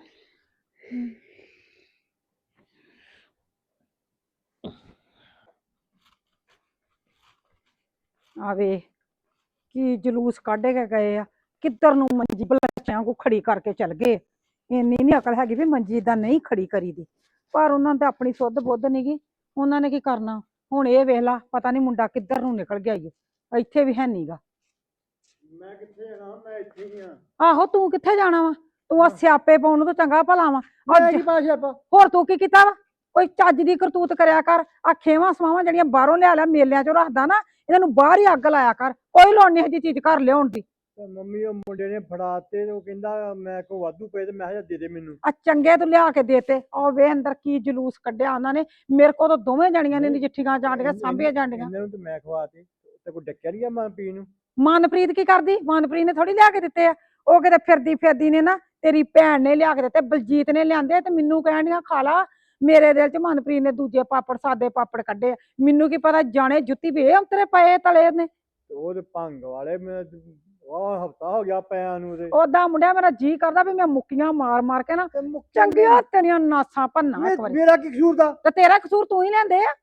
ਆਵੇ ਕੀ ਜਲੂਸ ਕੱਢ ਕੇ ਗਏ ਆ ਕਿੱਧਰ ਨੂੰ ਮੰਜੀ ਬਲੱਚਿਆਂ ਕੋ ਖੜੀ ਕਰਕੇ ਚਲ ਗਏ। ਇੰਨੀ ਨਹੀਂ ਅਕਲ ਹੈਗੀ ਵੀ ਮੰਜੀ ਇਦਾਂ ਨਹੀਂ ਖੜੀ ਕਰੀਦੀ। ਪਰ ਉਹਨਾਂ ਤੇ ਆਪਣੀ ਸੁੱਧ ਬੁੱਧ ਨੀਗੀ ਉਹਨਾਂ ਨੇ ਕੀ ਕਰਨਾ? ਹੁਣ ਇਹ ਵੇਖ ਲਾ ਪਤਾ ਨਹੀਂ ਮੁੰਡਾ ਕਿੱਧਰ ਨੂੰ ਨਿਕਲ ਗਿਆ ਈ। ਇੱਥੇ ਵੀ ਹੈ ਨਹੀਂਗਾ ਮੈਂ ਕਿੱਥੇ ਜਾਣਾ? ਮੈਂ ਇੱਥੇ ਹੀ ਆ। ਆਹੋ ਤੂੰ ਕਿੱਥੇ ਜਾਣਾ ਵਾ? ਤੂੰ ਆ ਸਿਆਪੇ ਪਾਉਣ ਨੂੰ ਤਾਂ ਚੰਗਾ ਭਲਾ ਵਾ। ਮੈਂ ਕੀ ਪਾਸ਼ਾ ਹੋਰ ਤੂੰ ਕੀ ਕੀਤਾ ਵਾ? ਕੋਈ ਚੱਜ ਦੀ ਕਰਤੂਤ ਕਰਿਆ ਕਰ। ਆ ਖੇਵਾਂ ਸਮਾਵਾਂ ਜਿਹੜੀਆਂ ਬਾਹਰੋਂ ਲਿਆ ਲਿਆ ਮੇਲਿਆਂ ਚੋਂ ਰੱਖਦਾ ਨਾ ਇਹਨਾਂ ਨੂੰ ਬਾਹਰ ਹੀ ਅੱਗ ਲਾਇਆ ਕਰ। ਕੋਈ ਲੋੜ ਨਹੀਂ ਇਹਦੀ ਚੀਜ਼ ਘਰ ਲਿਆਉਣ ਦੀ। ਤੇ ਮੰਮੀ ਉਹ ਮੁੰਡੇ ਨੇ ਫੜਾਤੇ ਤੇ ਉਹ ਕਹਿੰਦਾ ਮੈਂ ਕੋ ਵਾਧੂ ਪਏ ਤੇ ਮੈਂ ਕਿਹਾ ਦੇ ਦੇ ਮੈਨੂੰ। ਆ ਚੰਗੇ ਤੂੰ ਲਿਆ ਕੇ ਦੇਤੇ। ਉਹ ਵੇ ਅੰਦਰ ਕੀ ਜਲੂਸ ਕੱਢਿਆ ਉਹਨਾਂ ਨੇ। ਮੇਰੇ ਕੋਲ ਤਾਂ ਦੋਵੇਂ ਜਣੀਆਂ ਨੇ ਨਜਿੱਠੀਆਂ ਇਹਨੇ- ਸਾਂਭੀਆਂ ਜਾਂਦੀਆਂ ਇਹਨਾਂ ਨੂੰ ਤੇ ਮੈਂ ਖਵਾਤੇ। ਤੇ ਕੋਈ ਡੱਕਿਆ ਨਹੀਂ ਮੈਂ ਪੀਣ ਨੂੰ। ਮਨਪ੍ਰੀਤ ਕੀ ਕਰਦੀ? ਮਨਪ੍ਰੀਤ ਨੇ ਥੋੜੀ ਲਿਆ ਕੇ ਦਿੱਤੇ ਆ। ਉਹ ਕਿਤੇ ਫਿਰਦੀ ਫਿਰਦੀ ਨੇ ਨਾ ਤੇਰੀ ਭੈਣ ਨੇ ਲਿਆ ਕੇ ਦਿੱਤੇ ਬਲਜੀਤ ਨੇ ਲਿਆਂਦੇ ਤੇ ਮੈਨੂੰ ਕਹਿਣ ਡੀਆਂ ਖਾ ਲਾ ਮੇਰੇ ਦਿਲ 'ਚ ਮਨਪ੍ਰੀਤ ਨੇ ਦੂਜੇ ਪਾਪੜ ਸਾਦੇ ਪਾਪੜ ਕੱਢੇ ਆ। ਮੈਨੂੰ ਕੀ ਪਤਾ ਜਾਣੇ ਜੁੱਤੀ ਵੀ ਇਹ ਅੰਤਰੇ ਪਏ ਤਲੇ ਨੇ। ਤੇ ਉਹ ਤੇ ਭੰਗ ਵਾਲੇ ਮੈਂ ਉਹ ਹਫਤਾ ਹੋ ਗਿਆ ਪਿਆ ਨੂੰ ਤੇ। ਉਹਦਾ ਮੁੰਡਿਆ ਮੇਰਾ ਜੀ ਕਰਦਾ ਵੀ ਮੈਂ ਮੁੱਕੀਆਂ ਮਾਰ ਮਾਰ ਕੇ ਨਾ ਤੇ ਮੁੱਕਿਆ ਚੰਗੀਆਂ ਤੇਰੀਆਂ ਨਾਸਾਂ ਭੰਨਾ ਇੱਕ ਮੇ- ਵਾਰੀ। ਮੇਰਾ ਕੀ ਕਸੂਰ ਦਾ? ਤੇ ਤੇਰਾ ਕਸੂਰ ਤੂੰ ਹੀ ਲੈਂਦੇ ਆ।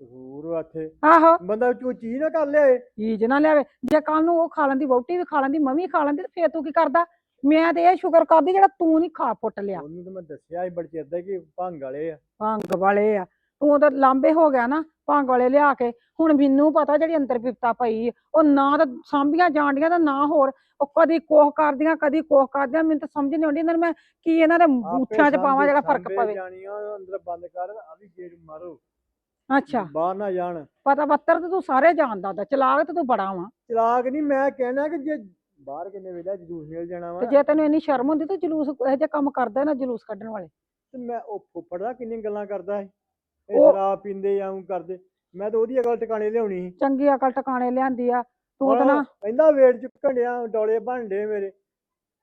ਕਸੂਰ ਇੱਥੇ। ਆਹੋ। ਬੰਦਾ ਕੋਈ ਚੀਜ਼ ਨਾ ਕਰ ਲਿਆਏ। ਚੀਜ਼ ਨਾ ਲਿਆਵੇ। ਜੇ ਕੱਲ ਨੂੰ ਉਹ ਖਾ ਲੈਂਦੀ ਵਹੁਟੀ ਵੀ ਖਾ ਲੈਂਦੀ ਮੈਂ ਵੀ ਖਾ ਲੈਂਦੀ ਤੇ ਫੇਰ ਤੂੰ ਕੀ ਕਰਦਾ? ਮੈਂ ਤੇ ਇਹ ਸ਼ੁਕਰ ਕਰਦੀ ਜਿਹੜਾ ਤੂੰ ਨਹੀਂ ਖਾ ਪੁੱਟ ਲਿਆ। ਉਹਨੂੰ ਤਾਂ ਮੈਂ ਦੱਸਿਆ ਸੀ ਬੜੀ ਚਿਰ ਦਾ ਕਿ ਭੰਗ ਵਾਲੇ ਆ। ਭੰਗ ਵਾਲੇ ਆ। ਤੂੰ ਤਾਂ ਲਾਂਬੇ ਹੋ ਗਿਆ ਨਾ ਭੰਗ ਵਾਲੇ ਲਿਆ ਕੇ। ਹੁਣ ਮੈਨੂੰ ਪਤਾ ਜਿਹੜੀ ਅੰਦਰ ਬਿਪਤਾ ਪਈ ਆ, ਉਹ ਨਾ ਤਾਂ ਸਾਂਭੀਆਂ ਜਾਂਦੀਆਂ ਤੇ ਨਾ ਹੋਰ। ਉਹ ਕਦੀ ਕੋਹ ਕਰਦੀਆਂ ਕਦੀ ਕੋਹ ਕਰਦੀਆਂ ਮੈਨੂੰ ਤਾਂ ਸਮਝ ਨਹੀਂ ਆਉਂਦੀ। ਇਹਨਾਂ ਨੂੰ ਮੈਂ ਕੀ ਇਹਨਾਂ ਦੇ ਬੂਥਿਆਂ 'ਚ ਪਾਵਾਂ ਜਿਹੜਾ ਫ਼ਰਕ ਪਵੇ। ਜਾਣੀਆਂ ਅੰਦਰ ਬੰਦ ਕਰ ਆ ਵੀ ਗੇਟ ਮਾਰੋ। ਅੱਛਾ। ਬਾਹਰ ਨਾ ਜਾਣ। ਪਤਾ ਬੱਤਰ ਤੇ ਤੂੰ ਸਾਰੇ ਜਾਣਦਾ ਚਲਾਕ ਤੇ ਤੂੰ ਬੜਾ ਵਾਂ। ਚਲਾਕ ਨਹੀਂ ਮੈਂ ਕਹਿਣਾ ਕਿ ਜੇ ਬਾਹਰ ਕਿੰਨੇ ਵੇਲੇ ਜਲੂਸ ਨਿਕਲ ਜਾਣਾ ਵਾ। ਤੇ ਜੇ ਤੈਨੂੰ ਇੰਨੀ ਸ਼ਰਮ ਹੁੰਦੀ ਤੇ ਜਲੂਸ ਇਹੋ ਜਿਹੇ ਕੰਮ ਕਰਦੇ ਨਾ ਜਲੂਸ ਕੱਢਣ ਵਾਲੇ। ਤੇ ਮੈਂ ਉਹ ਫੁੱਫੜ ਦਾ ਕਿੰਨੀਆਂ ਗੱਲਾਂ ਕਰਦਾ ਹੈ ਇਹ ਉਹ- ਸ਼ਰਾਬ ਪੀਂਦੇ ਜਾਂ ਊਂ ਕਰਦੇ। ਮੈਂ ਤਾਂ ਉਹਦੀ ਅਕਲ ਟਿਕਾਣੇ ਲਿਆਉਣੀ ਸੀ। ਚੰਗੀ ਅਕਲ ਟਿਕਾਣੇ ਲਿਆਂਦੀ ਆ। ਤੂੰ ਤਾਂ ਹੁਣ ਨਾ ਕਹਿੰਦਾ ਵੇਟ ਚੁੱਕਣ ਡਿਆ ਡੋਲੇ ਬਣਦੇ ਮੇਰੇ।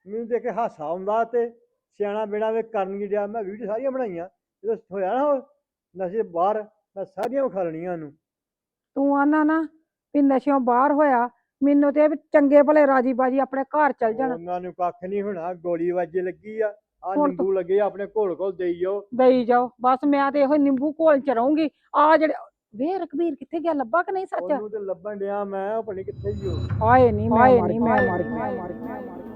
ਮੈਨੂੰ ਦੇਖ ਕੇ ਹਾਸਾ ਆਉਂਦਾ ਤੇ ਸਿਆਣਾ ਬਿਨਾ ਵੇ ਕਰਨ ਕੀ ਡਿਆ। ਮੈਂ ਵੀਡੀਓ ਸਾਰੀਆਂ ਬਣਾਈਆਂ। ਜਦੋਂ ਹੋਇਆ ਨਾ ਉਹ ਨਸ਼ੇ ਬਾਹਰ ਮੈਂ ਸਾਰੀਆਂ ਵਿਖਾ ਲੈਣੀਆਂ ਉਹਨੂੰ। ਤੂੰ ਆਨਾ ਨਾ ਵੀ ਨਸ਼ਿਓਂ ਬਾਹਰ ਹੋਇਆ ਮੈਨੂੰ ਤੇ ਇਹ ਵੀ ਚੰਗੇ ਭਲੇ ਰਾਜੀ ਬਾਜੀ ਆਪਣੇ ਘਰ ਚਲ ਜਾਣ। ਉਹਨਾਂ ਨੂੰ ਕੱਖ ਨਹੀਂ ਹੋਣਾ ਗੋਲੀ ਵੱਜੇ ਲੱਗੀ ਆ। ਆ ਹੁਣ ਨਿੰਬੂ ਲੱਗੇ ਆ, ਆਪਣੇ ਘੋਲ ਘੋਲ ਦੇਈ ਜਾਓ। ਦੇਈ ਜਾਓ। ਬਸ ਮੈਂ ਤੇ ਇਹੋ ਨਿੰਬੂ ਘੋਲ ਚ ਰਹੂੰਗੀ। ਆ ਜਿਹੜੇ ਵੇ ਰਕਬੀਰ ਕਿੱਥੇ ਗਿਆ? ਲੱਭਾ ਕਿ ਨਹੀਂ ਸੱਚ? ਉਹਨੂੰ ਤੇ ਲੱਭਣ ਡਿਆ ਮੈਂ ਉਹ ਪਣੀ ਕਿੱਥੇ ਜੀ ਉਹ। ਹਾਏ ਨਹੀਂ ਮੈਂ ਮਰ ਗਈ ਮੈਂ ਮਰ ਗਈ